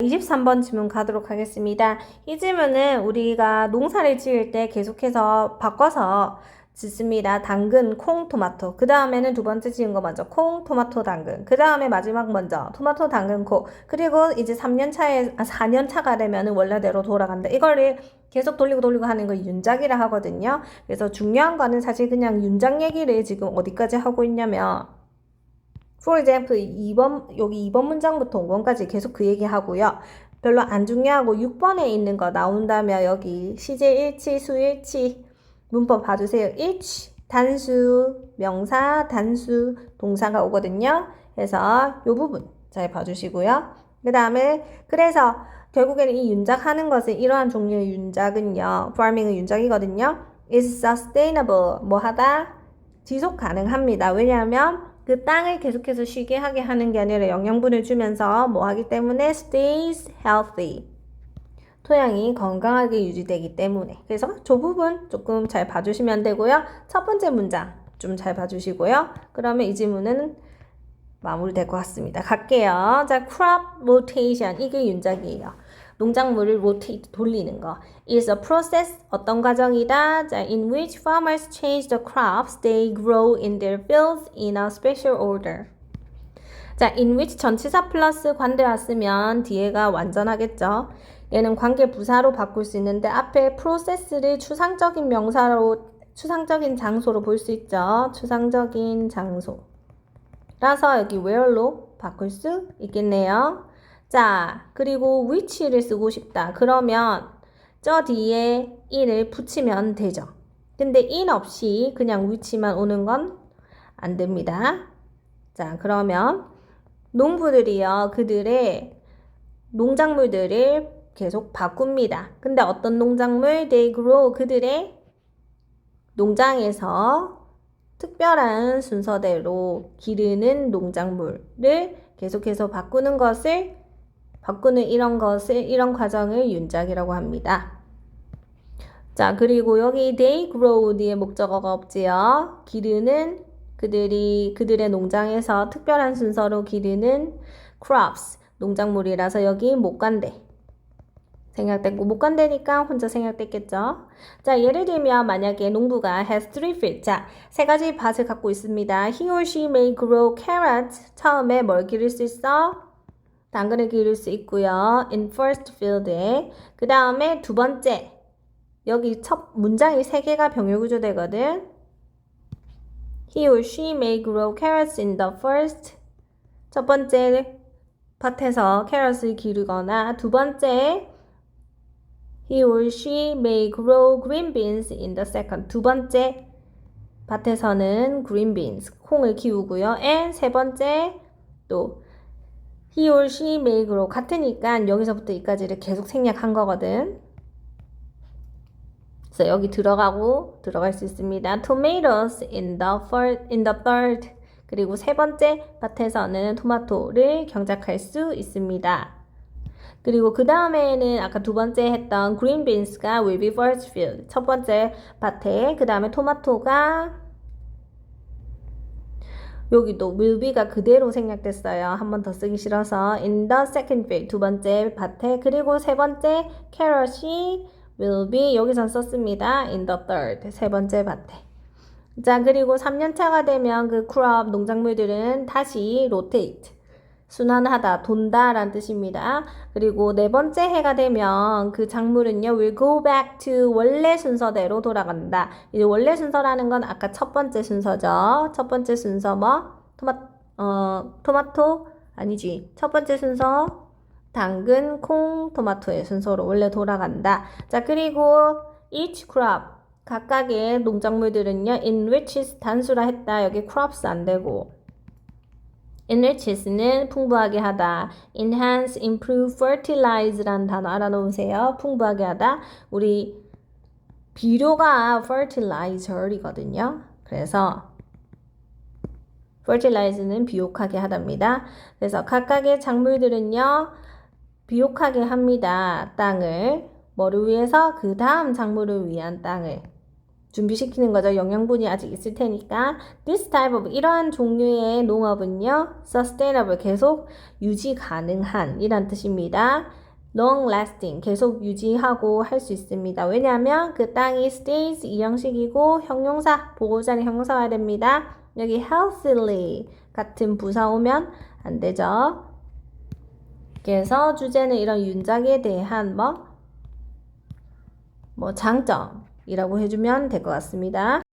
23번 질문 가도록 하겠습니다. 이 질문은 우리가 농사를 지을 때 계속해서 바꿔서 짓습니다. 당근, 콩, 토마토. 그 다음에는 두 번째 지은 거 먼저 콩, 토마토, 당근. 그 다음에 마지막 먼저 토마토, 당근, 콩. 그리고 이제 3년 차에, 아, 4년 차가 되면은 원래대로 돌아간다. 이거를 계속 돌리고 돌리고 하는 거 윤작이라 하거든요. 그래서 중요한 거는 사실 그냥 윤작 얘기를 지금 어디까지 하고 있냐면 For example, 2번, 여기 2번 문장부터 5번까지 계속 그 얘기 하고요. 별로 안 중요하고 6번에 있는 거 나온다면 여기 시제 일치, 수 일치 문법 봐주세요. each 단수, 명사, 단수, 동사가 오거든요. 그래서 이 부분 잘 봐주시고요. 그 다음에 그래서 결국에는 이 윤작 하는 것은 이러한 종류의 윤작은요. farming은 윤작이거든요. is sustainable 뭐 하다 지속 가능합니다. 왜냐하면 그 땅을 계속해서 쉬게 하게 하는 게 아니라 영양분을 주면서 뭐 하기 때문에 stays healthy. 토양이 건강하게 유지되기 때문에. 그래서 저 부분 조금 잘 봐주시면 되고요. 첫 번째 문장 좀 잘 봐주시고요. 그러면 이 질문은 마무리될 것 같습니다. 갈게요. 자, crop rotation. 이게 윤작이에요. 농작물을 rotate 돌리는 거. is a process 어떤 과정이다. 자, in which farmers change the crops they grow in their fields in a special order. 자, in which 전치사 플러스 관대 왔으면 뒤에가 완전하겠죠. 얘는 관계 부사로 바꿀 수 있는데 앞에 process를 추상적인 명사로 추상적인 장소로 볼 수 있죠. 추상적인 장소. 라서 여기 where로 바꿀 수 있겠네요. 자, 그리고 which를 쓰고 싶다. 그러면 저 뒤에 in을 붙이면 되죠. 근데 in 없이 그냥 which만 오는 건 안 됩니다. 자, 그러면 농부들이요, 그들의 농작물들을 계속 바꿉니다. 근데 어떤 농작물, they grow, 그들의 농장에서 특별한 순서대로 기르는 농작물을 계속해서 바꾸는 것을 바꾸는 이런 것을 이런 과정을 윤작이라고 합니다. 자, 그리고 여기 they grow 뒤에 목적어가 없지요. 기르는 그들이 그들의 농장에서 특별한 순서로 기르는 crops 농작물이라서 여기 못 간대. 생략됐고 못 간다니까 혼자 생략됐겠죠. 자, 예를 들면 만약에 농부가 has three fields. 자, 세 가지 밭을 갖고 있습니다. He or she may grow carrots. 처음에 뭘 기를 수 있어? 당근을 기를 수 있고요. In first field에. 그 다음에 두 번째. 여기 첫 문장이 세 개가 병렬 구조 되거든. He or she may grow carrots in the first. 첫 번째 밭에서 캐럿을 기르거나 두 번째 He or she may grow green beans in the second. 두 번째 밭에서는 green beans, 콩을 키우고요. and 세 번째 또 he or she may grow 같으니까 여기서부터 여기까지를 계속 생략한 거거든. 그래서 여기 들어가고 들어갈 수 있습니다. tomatoes in the first, in the third. 그리고 세 번째 밭에서는 토마토를 경작할 수 있습니다. 그리고 그 다음에는 아까 두 번째 했던 green beans가 will be first field. 첫 번째 밭에 그 다음에 토마토가 여기도 will be가 그대로 생략됐어요. 한 번 더 쓰기 싫어서 in the second field 두 번째 밭에 그리고 세 번째 carrot이 will be 여기선 썼습니다. in the third 세 번째 밭에. 자 그리고 3년차가 되면 그 crop 농작물들은 다시 rotate 순환하다, 돈다 라는 뜻입니다. 그리고 네 번째 해가 되면 그 작물은요, will go back to 원래 순서대로 돌아간다. 이제 원래 순서라는 건 아까 첫 번째 순서죠. 첫 번째 순서 뭐? 토마, 어, 토마토? 아니지. 첫 번째 순서, 당근, 콩, 토마토의 순서로 원래 돌아간다. 자, 그리고 each crop. 각각의 농작물들은요, enriches 단수라 했다. 여기 crops 안 되고. Enriches는 풍부하게 하다. enhance, improve, fertilize라는 단어 알아놓으세요. 풍부하게 하다. 우리 비료가 fertilizer이거든요. 그래서 fertilize는 비옥하게 하답니다. 그래서 각각의 작물들은요. 비옥하게 합니다. 땅을 뭐를 위해서 그 다음 작물을 위한 땅을 준비시키는 거죠. 영양분이 아직 있을 테니까. This type of 이러한 종류의 농업은요. sustainable 계속 유지 가능한 이란 뜻입니다. long lasting 계속 유지하고 할 수 있습니다. 왜냐하면 그 땅이 stays 이 형식이고 형용사 보호자는 형용사 와야 됩니다. 여기 healthily 같은 부사 오면 안 되죠. 그래서 주제는 이런 윤작에 대한 뭐, 뭐 장점 이라고 해주면 될 것 같습니다.